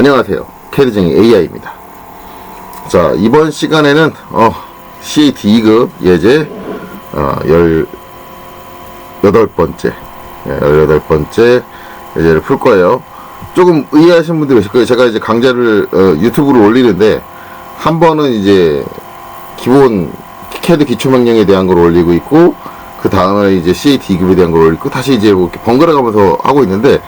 안녕하세요. 캐리쟁이 AI입니다. 자, 이번 시간에는, 어, CAT 2급 예제, 어, 18번째, 예, 18번째 예제를 풀 거예요. 조금 의아하신 분들이 계실 거예요. 제가 이제 강좌를, 어, 유튜브로 올리는데, 한 번은 이제, 기본 캐드 기초명령에 대한 걸 올리고 있고, 그 다음에 이제 CAT 2급에 대한 걸 올리고, 다시 이제 뭐 이렇게 번갈아 가면서 하고 있는데,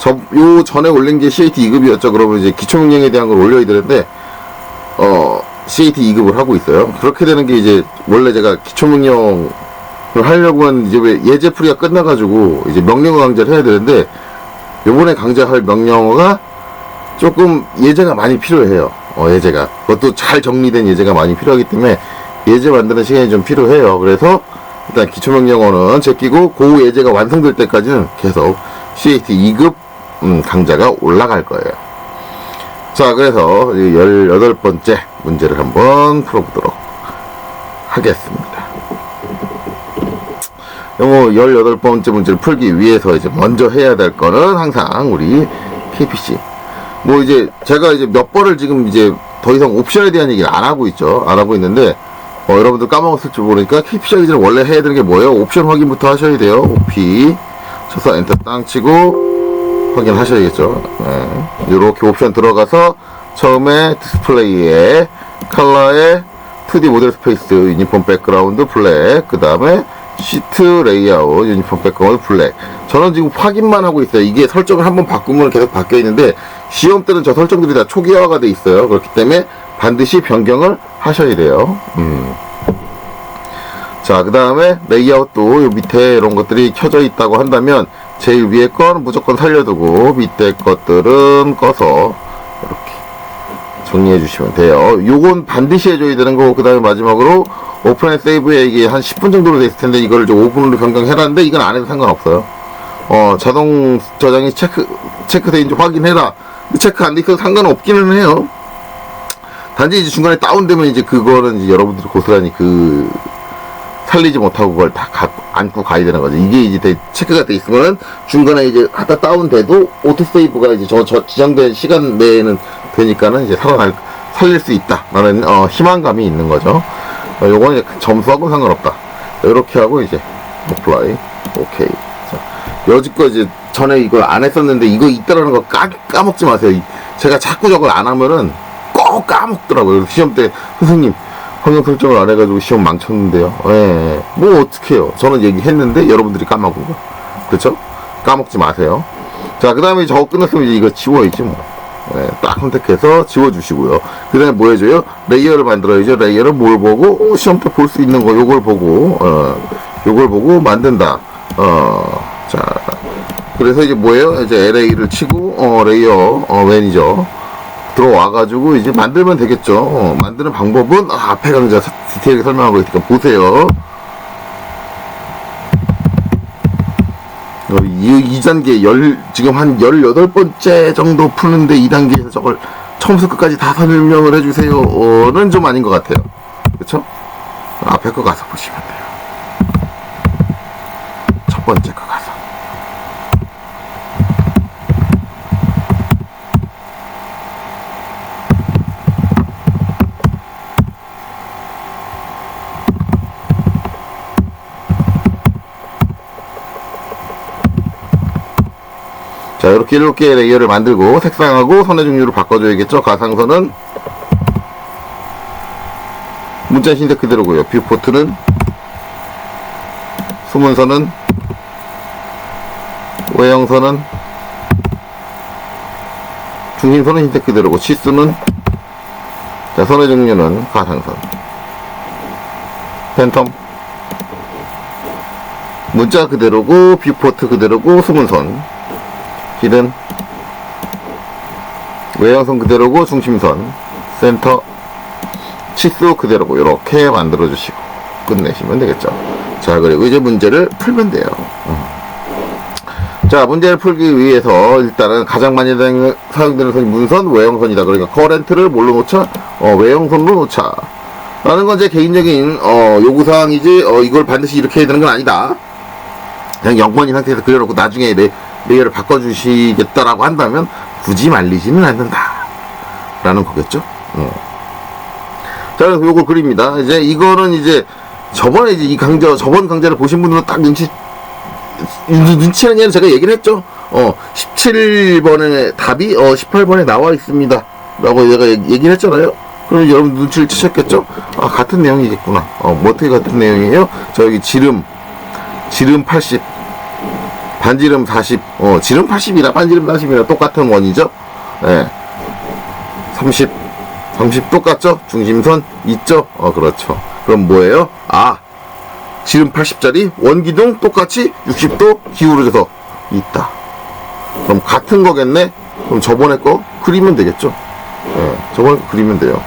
저, 요 전에 올린 게 CAT 2급이었죠. 그러면 이제 기초명령에 대한 걸 올려야 되는데, 어, CAT 2급을 하고 있어요. 그렇게 되는 게 이제, 원래 제가 기초명령을 하려고 한 이제 왜 예제풀이가 끝나가지고, 이제 명령어 강좌를 해야 되는데, 요번에 강좌할 명령어가 조금 예제가 많이 필요해요. 어, 예제가. 그것도 잘 정리된 예제가 많이 필요하기 때문에, 예제 만드는 시간이 좀 필요해요. 그래서, 일단 기초명령어는 제끼고, 그 예제가 완성될 때까지는 계속 CAT 2급 음, 강좌가 올라갈 거예요. 자, 그래서 18번째 문제를 한번 풀어보도록 하겠습니다. 영어 18번째 문제를 풀기 위해서 이제 먼저 해야 될 거는 항상 우리 KPC. 뭐 이제 제가 이제 몇 번을 지금 이제 더 이상 옵션에 대한 얘기를 안 하고 있죠. 안 하고 있는데, 어, 여러분들 까먹었을 줄 모르니까 KPC 하기 전에 원래 해야 되는 게 뭐예요? 옵션 확인부터 하셔야 돼요. OP. 쳐서 엔터 땅 치고 확인하셔야겠죠. 네. 이렇게 옵션 들어가서 처음에 디스플레이에 컬러에 2D 모델 스페이스 유니폼 백그라운드 블랙 그 다음에 시트 레이아웃 유니폼 백그라운드 블랙 저는 지금 확인만 하고 있어요 이게 설정을 한번 바꾸면 계속 바뀌어 있는데 시험 때는 저 설정들이 다 초기화가 돼 있어요 그렇기 때문에 반드시 변경을 하셔야 돼요 음. 자, 그 다음에 레이아웃도 요 밑에 이런 것들이 켜져 있다고 한다면 제일 위에 건 무조건 살려두고 밑에 것들은 꺼서 이렇게 정리해 주시면 돼요. 요건 반드시 해줘야 되는 거고 그 다음에 마지막으로 오픈 앤 세이브에 이게 한 10분 정도로 돼 있을 텐데 이거를 좀 5분으로 변경해라는데 이건 안 해도 상관없어요. 어, 자동 저장이 체크, 체크돼있는지 확인해라. 체크 안돼 있어도 상관없기는 해요. 단지 이제 중간에 다운되면 이제 그거는 이제 여러분들이 고스란히 그 살리지 못하고 그걸 다 갖고 안고 가야 되는 거죠. 이게 이제 돼- 체크가 돼 있으면 중간에 이제 하다 다운돼도 오토 세이브가 이제 저, 저 지정된 시간 내에는 되니까는 이제 살아날 살릴 수 있다라는 어, 희망감이 있는 거죠. 어, 요거는 이제 점수하고 상관없다. 이렇게 하고 이제 어플라이 오케이. 자, 여지껏 이제 전에 이걸 안 했었는데 이거 있다라는 거 까, 까먹지 마세요. 이- 제가 자꾸 저걸 안 하면은 꼭 까먹더라고요. 시험 때 선생님 환경 설정을 안 해가지고 시험 망쳤는데요. 예, 뭐 어떡해요. 저는 얘기했는데 여러분들이 까먹은 거. 그렇죠? 까먹지 마세요. 자, 그 다음에 저거 끝났으면 이제 이거 지워야지 뭐. 예, 딱 선택해서 지워주시고요. 그 다음에 뭐 해줘요? 레이어를 만들어야죠. 레이어를 뭘 보고, 어, 시험 때 볼 수 있는 거, 요걸 보고, 어, 요걸 보고 만든다. 어, 자. 그래서 이제 뭐예요? 이제 LA를 치고, 어, 레이어, 어, 매니저. 들어와가지고 이제 만들면 되겠죠. 어, 만드는 방법은 아, 앞에 강좌 사- 디테일하게 설명하고 있으니까 보세요. 어, 이, 이 단계 열, 지금 한 18번째 정도 푸는데 이 단계에서 저걸 처음부터 끝까지 다 설명을 해주세요.는 좀 아닌 것 같아요. 그쵸? 앞에 거 가서 보시면 돼요. 첫 번째 거 가서. 자, 이렇게 이렇게 레이어를 만들고 색상하고 선의 종류를 바꿔줘야겠죠. 가상선은 문자 신색 그대로고요. 뷰포트는 수문선은 외형선은 중심선은 흰색 그대로고 치수는 자, 선의 종류는 가상선 팬텀 문자 그대로고 뷰포트 그대로고 수문선 길은 외형선 그대로고 중심선 센터 치수 그대로고 이렇게 만들어 주시고 끝내시면 되겠죠. 자 그리고 이제 문제를 풀면 돼요. 음. 자 문제를 풀기 위해서 일단은 가장 많이 사용- 사용되는 선이 문선 외형선이다. 그러니까 커렌트를 뭘로 놓자? 어, 외형선으로 놓자. 라는 건 제 개인적인 어, 요구사항이지 어, 이걸 반드시 이렇게 해야 되는 건 아니다. 그냥 0번인 상태에서 그려놓고 나중에 레, 레이어를 바꿔주시겠다라고 한다면 굳이 말리지는 않는다. 라는 거겠죠? 어. 자, 그래서 요걸 그립니다. 이제 이거는 이제 저번에 이제 이 강좌, 저번 강좌를 보신 분들은 딱 눈치, 눈- 눈치는 얘는 제가 얘기를 했죠. 어, 17번의 답이, 어, 18번에 나와 있습니다. 라고 얘기- 얘기를 했잖아요. 그럼 여러분 눈치를 채셨겠죠? 아, 같은 내용이겠구나. 어, 뭐 어떻게 같은 내용이에요? 저 여기 지름, 지름 80, 반지름 40, 어, 지름 80이나 반지름 40이나 똑같은 원이죠? 예. 30, 30 똑같죠? 중심선 있죠? 어, 그렇죠. 그럼 뭐예요? 아, 지름 80짜리 원기둥 똑같이 60도 기울어져서 있다. 그럼 같은 거겠네? 그럼 저번에 거 그리면 되겠죠? 예, 저번에 거 그리면 돼요.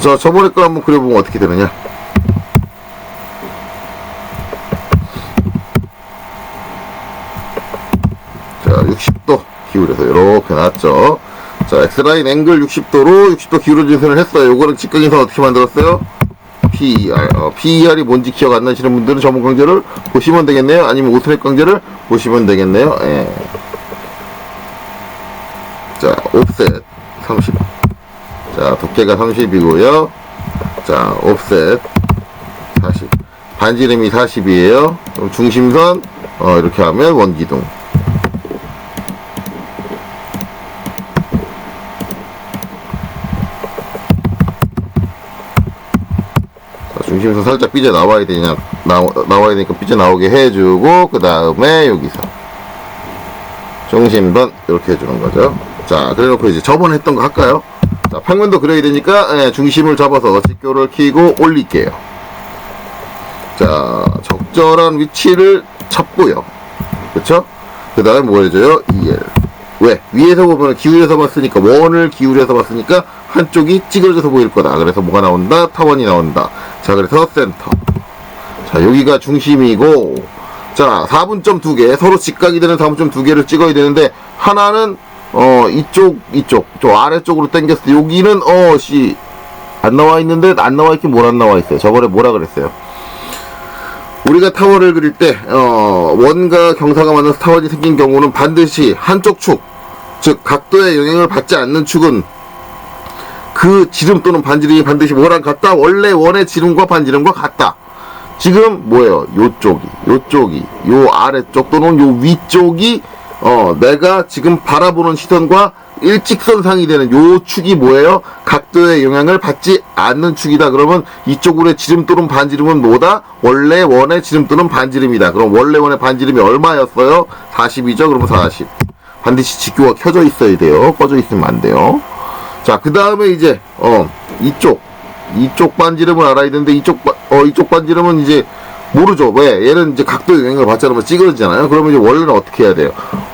저, 저번에 거 한번 그려보면 어떻게 되느냐? 자, 60도 기울여서 이렇게 놨죠. 자, X라인 앵글 60도로 60도 기울어진 선을 했어요. 요거는 직각인선 어떻게 만들었어요? PER. 어, PER이 뭔지 기억 안 나시는 분들은 전문 강좌를 보시면 되겠네요. 아니면 오트랙 강좌를 보시면 되겠네요. 예. 자, 옵셋 30. 자, 두께가 30이고요. 자, 옵셋 40. 반지름이 40이에요. 그럼 중심선 어, 이렇게 하면 원기둥. 자, 중심선 살짝 삐져 나와야 되냐 나, 나와야 되니까 삐져 나오게 해주고 그 다음에 여기서 중심선 이렇게 해주는 거죠. 자 그래놓고 이제 저번에 했던 거 할까요? 자 평면도 그려야 되니까 예, 중심을 잡아서 직교를 키고 올릴게요. 자 적절한 위치를 잡고요. 그쵸? 그 다음에 뭐 해줘요? 2L 왜? 위에서 보면 기울여서 봤으니까 원을 기울여서 봤으니까 한쪽이 찌그러져서 보일 거다. 그래서 뭐가 나온다? 타원이 나온다. 자 그래서 센터. 자 여기가 중심이고 자 4분점 두 개. 서로 직각이 되는 4분점 두 개를 찍어야 되는데 하나는 어 이쪽 이쪽 저 아래쪽으로 당겼을 때 여기는 어 씨 안 나와 있는데 안 나와 있긴 뭘 안 나와 있어요. 저번에 뭐라 그랬어요? 우리가 타워를 그릴 때, 어, 원과 경사가 맞는 타원이 생긴 경우는 반드시 한쪽 축, 즉, 각도의 영향을 받지 않는 축은 그 지름 또는 반지름이 반드시 뭐랑 같다? 원래 원의 지름과 반지름과 같다. 지금 뭐예요? 요쪽이, 요쪽이, 요 아래쪽 또는 요 위쪽이, 어, 내가 지금 바라보는 시선과 일직선상이 되는 요 축이 뭐예요? 각도의 영향을 받지 않는 축이다. 그러면 이쪽으로의 지름 또는 반지름은 뭐다? 원래 원의 지름 또는 반지름이다. 그럼 원래 원의 반지름이 얼마였어요? 40이죠? 그러면 40. 반드시 직교가 켜져 있어야 돼요. 꺼져 있으면 안 돼요. 자, 그 다음에 이제, 어, 이쪽. 이쪽 반지름을 알아야 되는데, 이쪽, 바- 어, 이쪽 반지름은 이제, 모르죠. 왜? 얘는 이제 각도의 영향을 받지 않으면 찌그러지잖아요. 그러면 이제 원래는 어떻게 해야 돼요?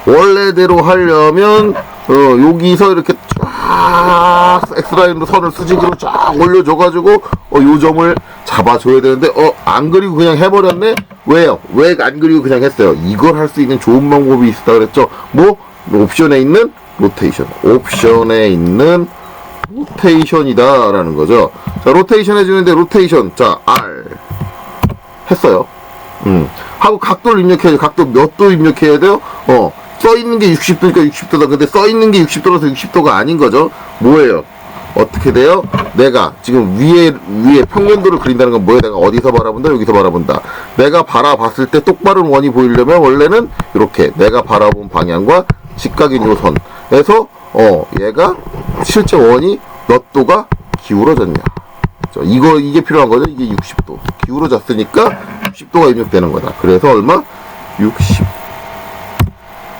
원래대로 하려면, 어, 여기서 이렇게 쫙, X라인으로 선을 수직으로 쫙 올려줘가지고, 어, 요 점을 잡아줘야 되는데, 어, 안 그리고 그냥 해버렸네? 왜요? 왜 안 그리고 그냥 했어요? 이걸 할 수 있는 좋은 방법이 있었다 그랬죠? 뭐? 옵션에 있는 로테이션. 옵션에 있는 로테이션이다 라는 거죠. 자, 로테이션 해주는데 로테이션. 자, R. 했어요. 음. 하고 각도를 입력해야 돼. 각도 몇 도 입력해야 돼요? 어. 써 있는 게 60도니까 60도다. 근데 써 있는 게 60도라서 60도가 아닌 거죠. 뭐예요? 어떻게 돼요? 내가 지금 위에 위에 평면도를 그린다는 건 뭐예요? 내가 어디서 바라본다? 여기서 바라본다. 내가 바라봤을 때 똑바른 원이 보이려면 원래는 이렇게 내가 바라본 방향과 직각인 요 선에서 어 얘가 실제 원이 몇 도가 기울어졌냐. 자, 이거 이게 필요한 거죠. 이게 60도 기울어졌으니까 60도가 입력되는 거다. 그래서 얼마? 60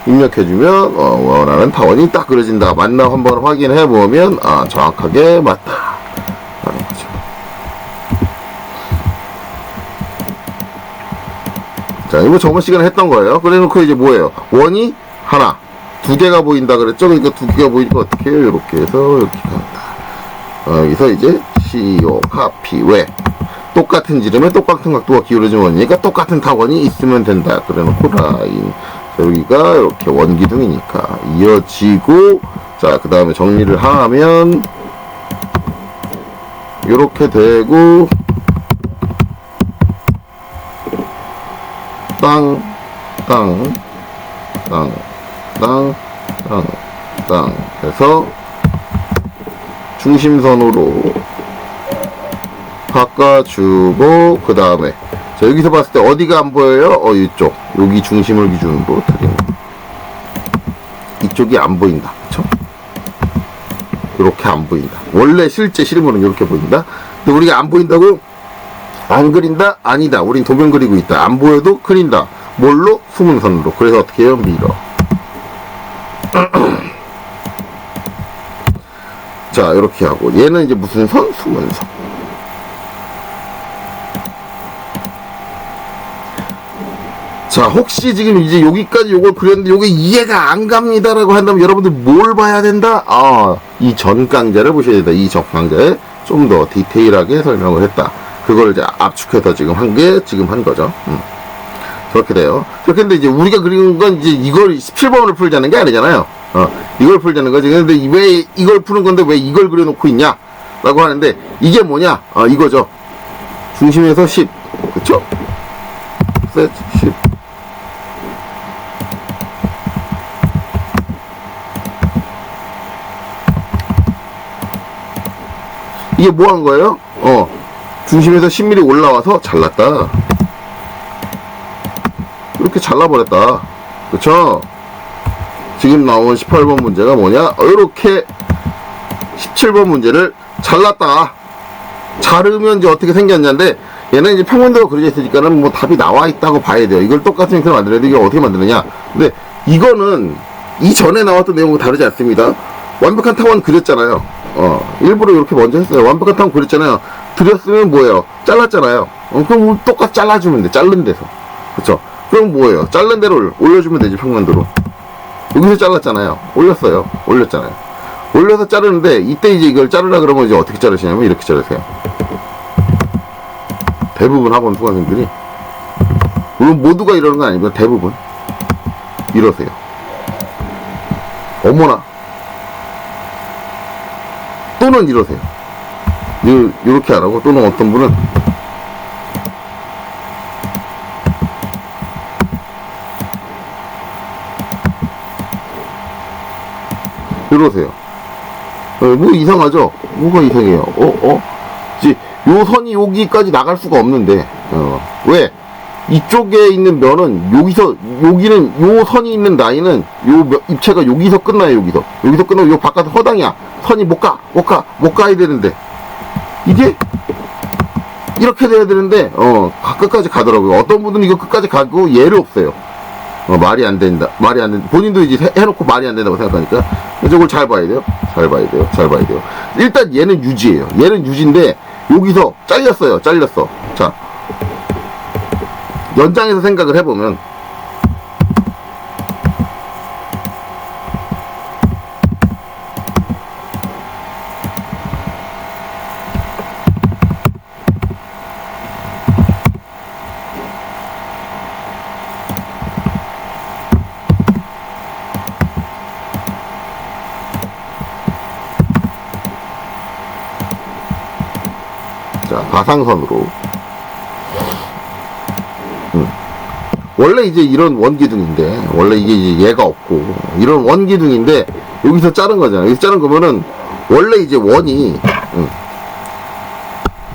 입력해주면 어, 원하는 타원이 딱 그려진다. 맞나 한번 확인해 보면 아 정확하게 맞다. 라는 거죠. 자, 이거 저번 시간에 했던 거예요. 그래 놓고 이제 뭐예요? 원이 하나, 두 개가 보인다 그랬죠? 그러니까 두 개가 보이니까 어떻게 해요? 이렇게 해서 이렇게 간다. 어, 여기서 이제 CO, 카피, 왜? 똑같은 지름에 똑같은 각도가 기울어진 원이니까 똑같은 타원이 있으면 된다. 그래 놓고 라인. 자, 여기가 이렇게 원기둥이니까 이어지고, 자, 그 다음에 정리를 하면, 이렇게 되고, 땅, 땅, 땅, 땅, 땅, 땅 해서 중심선으로 바꿔주고 그 다음에 자 여기서 봤을 때 어디가 안 보여요? 어 이쪽 여기 중심을 기준으로 드리는 이쪽이 안 보인다 그쵸? 이렇게 안 보인다 원래 실제 실물은 이렇게 보인다 근데 우리가 안 보인다고 안 그린다? 아니다 우린 도면 그리고 있다 안 보여도 그린다 뭘로? 숨은 선으로 그래서 어떻게 해요? 밀어 자 이렇게 하고 얘는 이제 무슨 선? 숨은 선 자, 혹시 지금 이제 여기까지 요걸 그렸는데 요게 이해가 안 갑니다라고 한다면 여러분들 뭘 봐야 된다? 아, 이 전 강좌를 보셔야 된다. 이 전 강좌에 좀 더 디테일하게 설명을 했다. 그걸 이제 압축해서 지금 한 게 지금 한 거죠. 음. 그렇게 돼요. 근데 이제 우리가 그리는 건 이제 이걸 17번을 풀자는 게 아니잖아요. 어, 이걸 풀자는 거지. 근데 왜 이걸 푸는 건데 왜 이걸 그려놓고 있냐? 라고 하는데 이게 뭐냐? 아, 이거죠. 중심에서 10. 그쵸? 셋, 10. 이게 뭐 한 거예요? 어, 중심에서 10mm 올라와서 잘랐다. 이렇게 잘라버렸다. 그쵸? 지금 나온 18번 문제가 뭐냐? 이렇게 17번 문제를 잘랐다. 자르면 이제 어떻게 생겼냐인데, 얘는 이제 평면도가 그려져 있으니까는 뭐 답이 나와 있다고 봐야 돼요. 이걸 똑같은 형태로 만들어야 돼. 이게 어떻게 만드느냐? 근데 이거는 이전에 나왔던 내용과 다르지 않습니다. 완벽한 타원 그렸잖아요. 어, 일부러 이렇게 먼저 했어요. 완벽한 타원 그렸잖아요. 드렸으면 뭐예요? 잘랐잖아요. 어, 그럼 똑같이 잘라주면 돼. 자른 데서. 그쵸? 그럼 뭐예요? 자른 대로 올려주면 되지, 평면도로. 여기서 잘랐잖아요. 올렸어요. 올렸잖아요. 올려서 자르는데, 이때 이제 이걸 자르라 그러면 이제 어떻게 자르시냐면 이렇게 자르세요. 대부분 학원 수강생들이. 물론 모두가 이러는 건 아니고 대부분. 이러세요. 어머나. 또는 이러세요. 안 하고, 또는 어떤 분은 이러세요. 어, 뭐 이상하죠? 뭐가 이상해요? 어, 어? 이제 요 선이 여기까지 나갈 수가 없는데, 어, 왜? 이쪽에 있는 면은 여기서 여기는 요 선이 있는 라인은 요 면- 입체가 여기서 끝나요 여기서 여기서 끝나고 요 바깥 허당이야 선이 못가못 가 못 가야 되는데 이게 이렇게 돼야 되는데 어 가- 끝까지 가더라고요 어떤 분들은 이거 끝까지 가고 예를 없어요 어, 말이 안 된다. 말이 안 된다 본인도 이제 해- 해놓고 말이 안 된다고 생각하니까 이걸 잘 봐야 돼요. 잘 봐야 돼요. 잘 봐야 돼요. 일단 얘는 유지예요. 얘는 유지인데 여기서 잘렸어요. 잘렸어. 자. 연장해서 생각을 해보면 자 가상선으로 원래 이제 이런 원기둥인데 원래 이게 이제 얘가 없고 이런 원기둥인데 여기서 자른 거잖아요. 여기서 자른 거면은 원래 이제 원이 음,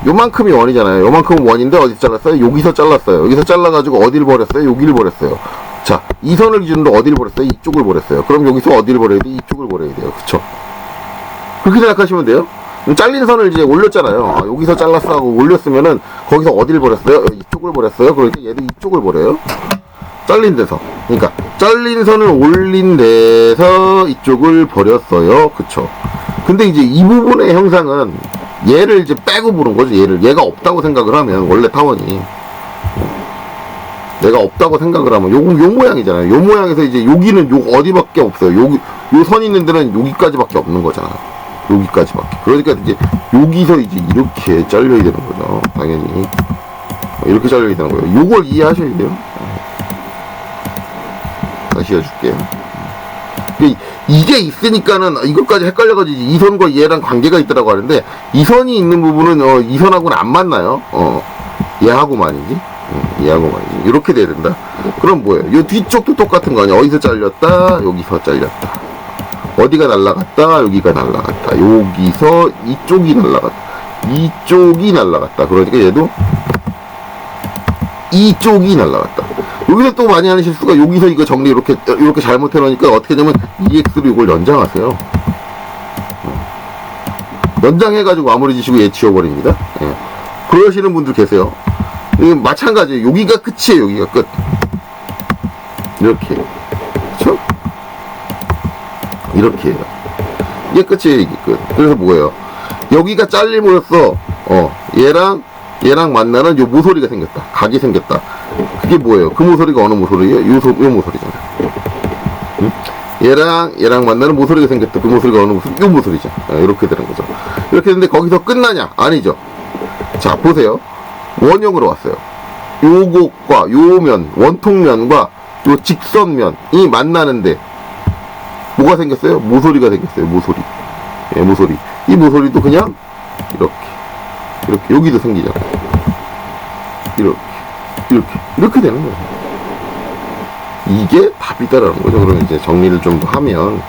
요만큼이 원이잖아요. 요만큼은 원인데 어디 잘랐어요? 여기서 잘랐어요. 여기서 잘라가지고 어디를 버렸어요? 여기를 버렸어요. 자, 이 선을 기준으로 어디를 버렸어요? 이쪽을 버렸어요. 그럼 여기서 어디를 버려야 돼? 이쪽을 버려야 돼요. 그쵸? 그렇게 생각하시면 돼요. 잘린 선을 이제 올렸잖아요. 아, 여기서 잘랐어 하고 올렸으면은 거기서 어디를 버렸어요? 이쪽을 버렸어요. 그러니까 얘도 이쪽을 버려요. 잘린 데서. 그러니까 잘린 선을 올린 데서 이쪽을 버렸어요. 그쵸? 근데 이제 이 부분의 형상은 얘를 이제 빼고 보는 거죠. 얘를 얘가 없다고 생각을 하면 원래 타원이 얘가 없다고 생각을 하면 요, 요 모양이잖아요. 요 모양에서 이제 여기는 요 어디밖에 없어요. 여기 요 선 있는 데는 여기까지밖에 없는 거잖아. 여기까지밖에. 그러니까 이제 여기서 이제 이렇게 잘려야 되는 거죠. 당연히 이렇게 잘려야 되는 거예요. 요걸 이해하셔야 돼요. 다시 해줄게요. 이- 이게 있으니까는 이것까지 헷갈려가지고 이 선과 얘랑 관계가 있다라고 하는데 이 선이 있는 부분은 어, 이 선하고는 안 맞나요? 어, 얘하고만이지. 음, 얘하고만이지. 이렇게 돼야 된다. 그럼 뭐예요? 이 뒤쪽도 똑같은 거 아니야? 어디서 잘렸다? 여기서 잘렸다. 어디가 날라갔다? 여기가 날라갔다. 여기서 이쪽이 날라갔다. 이쪽이 날라갔다. 그러니까 얘도 이쪽이 날라갔다. 여기서 또 많이 하는 실수가 여기서 이거 정리 이렇게 이렇게 잘못해 놓으니까 어떻게 되냐면 EX로 이걸 연장하세요. 연장해가지고 마무리 지시고 얘 지워버립니다. 예. 그러시는 분들 계세요. 마찬가지예요. 여기가 끝이에요. 여기가 끝. 이렇게? 이렇게 해요. 이게 끝이에요 이게 끝. 그래서 뭐예요? 여기가 잘림으로써 어 얘랑 얘랑 만나는 요 모서리가 생겼다. 각이 생겼다. 그게 뭐예요? 그 모서리가 어느 모서리예요? 요, 소, 요 모서리잖아요. 응? 얘랑 얘랑 만나는 모서리가 생겼다. 그 모서리가 어느 모서리? 요 모서리죠. 어, 이렇게 되는 거죠. 이렇게 되는데 거기서 끝나냐? 아니죠. 자 보세요. 원형으로 왔어요. 요것과 요면 원통면과 요 직선면이 만나는데 뭐가 생겼어요? 모서리가 생겼어요. 모서리. 예, 모서리. 이 모서리도 그냥 이렇게 이렇게 여기도 생기잖아. 이렇게 이렇게 이렇게 되는 거예요. 이게 답이다라는 거죠. 그러면 이제 정리를 좀 더 하면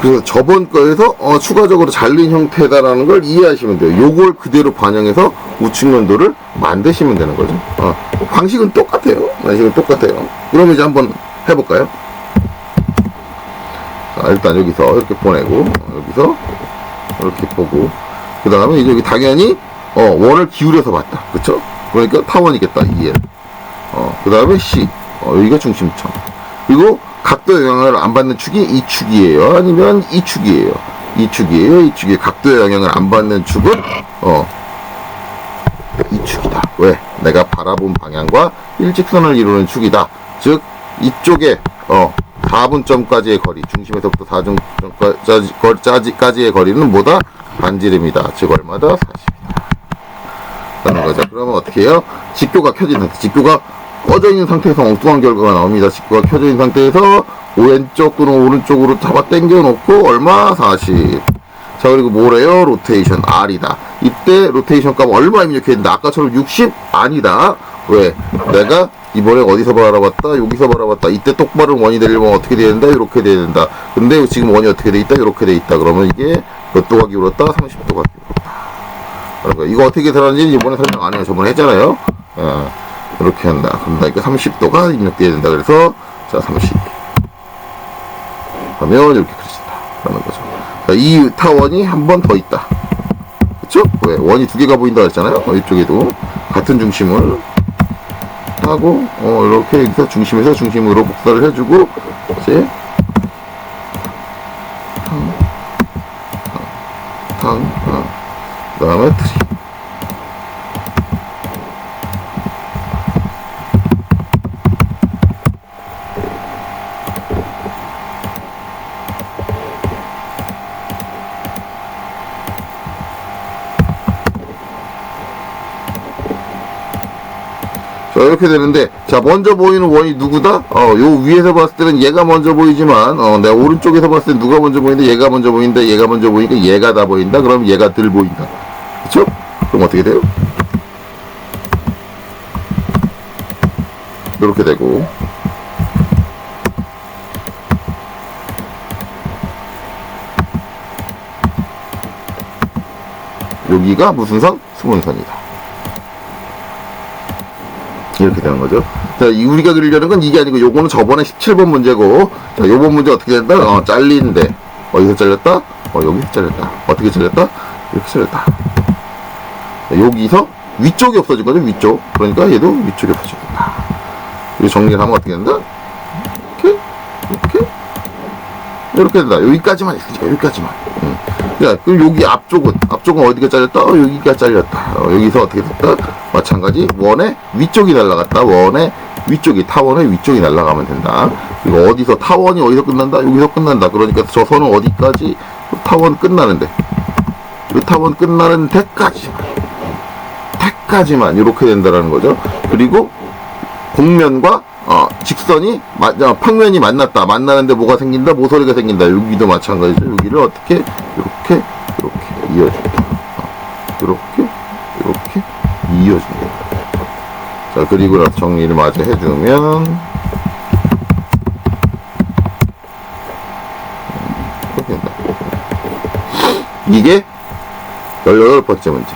그래서 저번 거에서 어, 추가적으로 잘린 형태다라는 걸 이해하시면 돼요. 요걸 그대로 반영해서 우측 면도를 만드시면 되는 거죠. 어, 방식은 똑같아요. 방식은 똑같아요. 그러면 이제 한번 해볼까요? 자, 일단 여기서 이렇게 보내고 어, 여기서 이렇게 보고 그 다음에 이제 여기 당연히 어, 원을 기울여서 봤다. 그쵸? 그러니까 타원이겠다. 2L. 어, 그 다음에 C. 어, 여기가 중심점. 그리고 각도 영향을 안 받는 축이 이 축이에요. 아니면 이 축이에요. 이 축이에요. 이 축이 각도 영향을 안 받는 축은 어, 이 축이다. 왜? 내가 바라본 방향과 일직선을 이루는 축이다. 즉 이쪽에 어 4분점까지의 거리, 중심에서부터 4중점까지 까지의 거리는 뭐다? 반지름이다. 즉 얼마다? 40이다. 라는 거죠. 그러면 어떻게 해요? 직교가 켜진 상태. 직교가 꺼져 있는 상태에서 엉뚱한 결과가 나옵니다. 직교가 켜져 있는 상태에서 왼쪽 또는 오른쪽으로 잡아 당겨 놓고 얼마? 40. 자, 그리고 뭐래요? 로테이션 R이다. 이때 로테이션 값 얼마 입력했는데 아까처럼 60? 아니다. 왜? 내가 이번에 어디서 바라봤다? 여기서 바라봤다. 이때 똑바른 원이 되려면 어떻게 돼야 된다? 이렇게 돼야 된다. 근데 지금 원이 어떻게 돼 있다? 이렇게 돼 있다. 그러면 이게 몇 도가 기울었다? 30도가 기울었다. 이거 어떻게 들었는지 이번에 설명 안 해요. 저번에 했잖아요. 어, 이렇게 한다. 그러니까 30도가 입력돼야 된다. 그래서 자 30. 하면 이렇게 그려진다. 라는 거죠. 자, 이 타원이 한 번 더 있다. 그쵸? 왜? 원이 두 개가 보인다 했잖아요. 어, 이쪽에도 같은 중심을 하고 어, 이렇게 여기서 중심에서 중심으로 복사를 해주고 이제 탕, 탕, 탕, 어. 그 다음에 트리. 자, 이렇게 되는데, 자, 먼저 보이는 원이 누구다? 어, 요 위에서 봤을 때는 얘가 먼저 보이지만, 어, 내가 오른쪽에서 봤을 때 누가 먼저 보이는데, 얘가 먼저 보인다, 얘가 먼저 보이니까 얘가 다 보인다? 그럼 얘가 덜 보인다. 그쵸? 그럼 어떻게 돼요? 이렇게 되고, 여기가 무슨 선? 수문선이다. 이렇게 되는 거죠. 자, 이 우리가 그리려는 건 이게 아니고 요거는 저번에 17번 문제고 자, 요번 문제 어떻게 된다? 어, 잘린데. 어디서 잘렸다? 어, 여기서 잘렸다. 어떻게 잘렸다? 이렇게 잘렸다. 자, 여기서 위쪽이 없어진 거죠, 위쪽. 그러니까 얘도 위쪽이 없어진다. 이거 정리를 하면 어떻게 된다? 이렇게, 이렇게, 이렇게 된다. 여기까지만 있으니까, 여기까지만. 음. 자, 그럼 여기 앞쪽은, 앞쪽은 어디가 잘렸다? 어, 여기가 잘렸다. 어, 여기서 어떻게 됐다? 마찬가지, 원의 위쪽이 날아갔다. 원의 위쪽이, 타원의 위쪽이 날아가면 된다. 그리고 어디서, 타원이 어디서 끝난다? 여기서 끝난다. 그러니까 저 선은 어디까지? 타원 끝나는데. 이 타원 끝나는 데까지만. 데까지만. 이렇게 된다라는 거죠. 그리고, 곡면과 어, 직선이 마, 어, 평면이 만났다. 만나는데 뭐가 생긴다? 모서리가 생긴다. 여기도 마찬가지죠. 여기를 어떻게 이렇게 이렇게 이어준다. 어, 이어준다. 자 자, 그리고 나서 정리를 마저 해주면. 이게 18번째 문제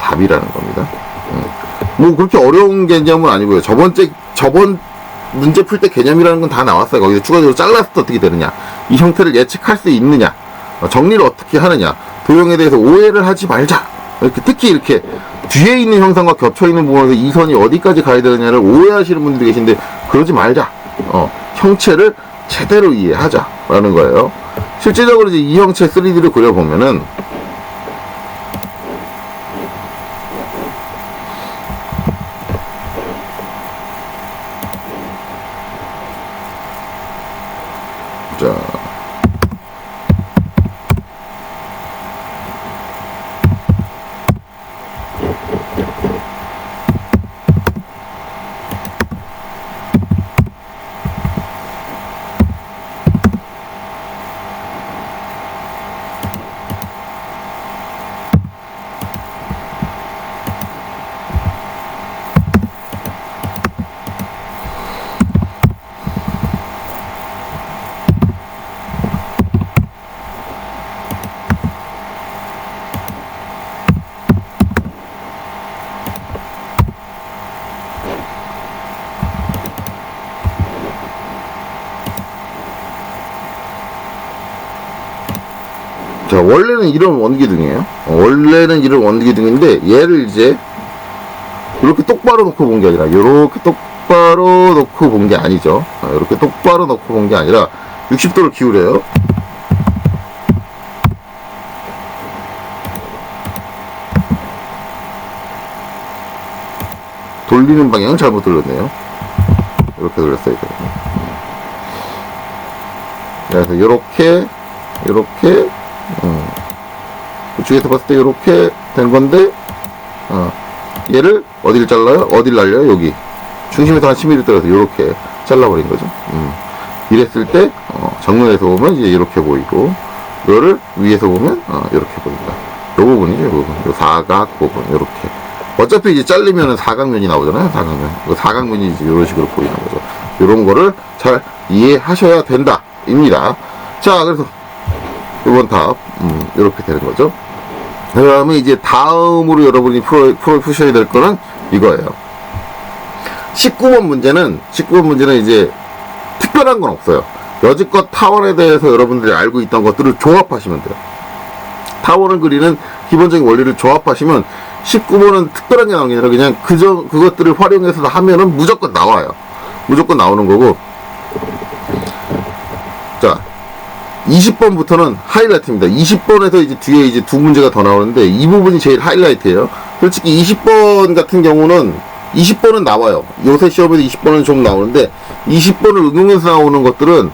답이라는 겁니다. 음. 뭐 그렇게 어려운 개념은 아니고요. 저번째 저번 문제 풀 때 개념이라는 건 다 나왔어요. 거기서 추가적으로 때 어떻게 되느냐, 이 형태를 예측할 수 있느냐, 어, 정리를 어떻게 하느냐, 도형에 대해서 오해를 하지 말자. 이렇게 특히 이렇게 뒤에 있는 형상과 겹쳐 있는 부분에서 이 선이 어디까지 가야 되느냐를 오해하시는 분들이 계신데 그러지 말자. 어, 형체를 제대로 이해하자라는 거예요. 실제적으로 이제 이 형체 3D를 그려보면은 이런 원기둥이에요. 어, 원래는 이런 원기둥인데, 얘를 이제, 이렇게 똑바로 놓고 본 게 아니라, 이렇게 똑바로 놓고 본 게 아니죠. 이렇게 똑바로 놓고 본 게 아니라, 60도를 기울여요. 돌리는 방향 잘못 돌렸네요. 이렇게 돌렸어야 되거든요. 그래서 이렇게, 이렇게, 우측에서 봤을 때 이렇게 된 건데 어, 얘를 어디를 잘라요? 어디를 날려요? 여기 중심에서 한 10mm 떨어서 이렇게 잘라버린 거죠. 음. 이랬을 때 어, 정면에서 보면 이제 이렇게 보이고 이거를 위에서 보면 어, 이렇게 보인다. 요 부분이죠. 요 부분. 요 사각 부분 이렇게. 어차피 이제 잘리면은 사각면이 나오잖아요. 사각면. 그 사각면이 이제 이런 식으로 보이는 거죠. 이런 거를 잘 이해하셔야 된다. 입니다. 자, 그래서 이번 답, 음, 이렇게 되는 거죠. 그 다음에 이제 다음으로 여러분이 풀어, 풀어 푸셔야 될 거는 이거예요. 19번 문제는, 19번 문제는 이제 특별한 건 없어요. 여지껏 타원에 대해서 여러분들이 알고 있던 것들을 조합하시면 돼요. 타원을 그리는 기본적인 원리를 조합하시면 19번은 특별한 게 나오는 게 아니라 그냥 그저, 그것들을 활용해서 하면은 무조건 나와요. 무조건 나오는 거고. 자, 20번부터는 하이라이트입니다. 20번에서 이제 뒤에 이제 두 문제가 더 나오는데 이 부분이 제일 하이라이트예요. 솔직히 20번 같은 경우는 20번은 나와요. 요새 시험에서 20번은 좀 나오는데 20번을 응용해서 나오는 것들은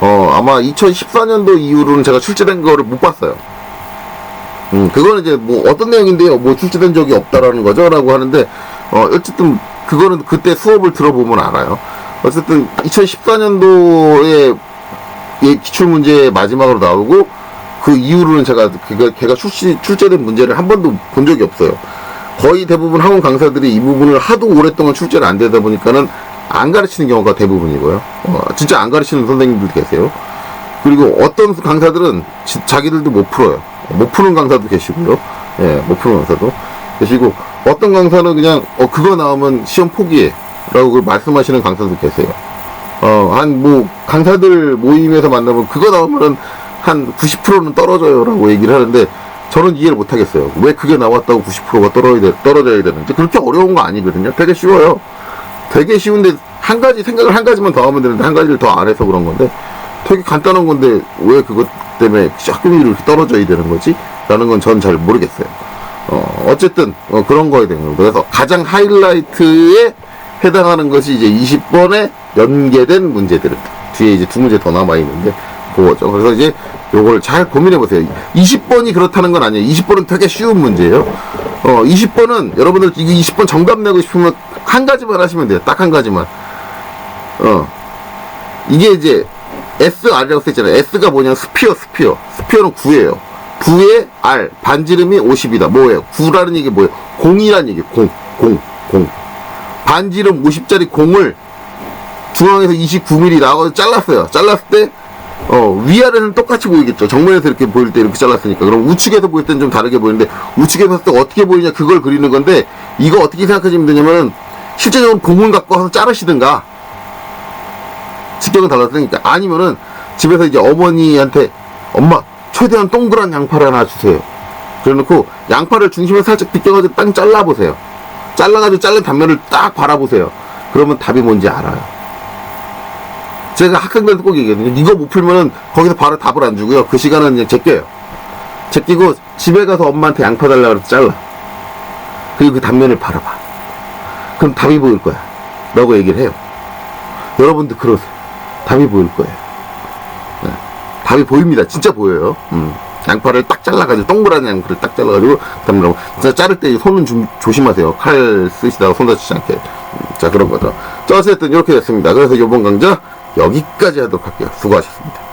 어 아마 2014년도 이후로는 제가 출제된 거를 못 봤어요. 음, 그거는 이제 뭐 어떤 내용인데요. 뭐 출제된 적이 없다라는 거죠라고 하는데 어 어쨌든 그거는 그때 수업을 들어보면 알아요. 어쨌든 2014년도에 이 기출 문제 마지막으로 나오고 그 이후로는 제가 그가 걔가 출시 출제된 문제를 한 번도 본 적이 없어요. 거의 대부분 학원 강사들이 이 부분을 하도 오랫동안 출제를 안 되다 보니까는 안 가르치는 경우가 대부분이고요. 어, 진짜 안 가르치는 선생님들 계세요. 그리고 어떤 강사들은 지- 자기들도 못 풀어요. 못 푸는 강사도 계시고요. 예, 못 푸는 강사도 계시고 어떤 강사는 그냥 어 그거 나오면 시험 포기해라고 말씀하시는 강사도 계세요. 어, 한, 뭐, 강사들 모임에서 만나면 그거 나오면은 한 90%는 떨어져요라고 얘기를 하는데 저는 이해를 못 하겠어요. 왜 그게 나왔다고 90%가 떨어져야, 돼- 떨어져야 되는지. 그렇게 어려운 거 아니거든요. 되게 쉬워요. 되게 쉬운데 한 가지, 생각을 한 가지만 더 하면 되는데 한 가지를 더 안 해서 그런 건데 되게 간단한 건데 왜 그것 때문에 학교율이 이렇게 떨어져야 되는 거지? 라는 건 전 잘 모르겠어요. 어, 어쨌든, 어, 그런 거에 대한 겁니다. 그래서 가장 하이라이트에 해당하는 것이 이제 20번에 연계된 문제들. 뒤에 이제 두 문제 더 남아 있는데, 그거죠. 그래서 이제 요걸 잘 고민해 보세요. 20번이 그렇다는 건 아니에요. 20번은 되게 쉬운 문제예요. 어, 20번은 여러분들 이거 20번 정답 내고 싶으면 한 가지만 하시면 돼요. 딱 한 가지만. 어. 이게 이제 SR이라고 써있잖아요. S가 뭐냐 스피어, 스피어. 스피어는 9예요. 9에 R, 반지름이 50이다. 뭐예요? 9라는 얘기 뭐예요? 공이란 얘기, 공, 공, 공. 반지름 50짜리 공을 중앙에서 29mm 나가서 잘랐어요. 잘랐을 때, 어, 위아래는 똑같이 보이겠죠. 정면에서 이렇게 보일 때 이렇게 잘랐으니까. 그럼 우측에서 보일 때는 좀 다르게 보이는데, 우측에서 때 어떻게 보이냐, 그걸 그리는 건데, 이거 어떻게 생각하시면 되냐면은, 실제적으로 공을 갖고 와서 자르시든가, 직경은 달랐으니까. 아니면은, 집에서 이제 어머니한테, 엄마, 최대한 동그란 양파를 하나 주세요. 그래놓고, 양파를 중심에 살짝 비껴가지고 땅 잘라보세요. 잘라가지고 잘린 단면을 딱 바라보세요. 그러면 답이 뭔지 알아요. 제가 학생들한테 꼭 얘기하거든요. 이거 못 풀면은 거기서 바로 답을 안 주고요. 그 시간은 그냥 제껴요. 제끼고 집에 가서 엄마한테 양파 달라고 해서 잘라. 그리고 그 단면을 바라봐. 그럼 답이 보일 거야. 라고 얘기를 해요. 여러분도 그러세요. 답이 보일 거예요. 네. 답이 보입니다. 진짜 보여요. 음. 양파를 딱 잘라가지고 동그란 양파를 딱 잘라가지고 그다음에 진짜 자를 때 손은 좀 조심하세요. 칼 쓰시다가 손 다치지 않게. 음, 자 그런 거죠. 자 어쨌든 이렇게 됐습니다. 그래서 이번 강좌 여기까지 하도록 할게요. 수고하셨습니다.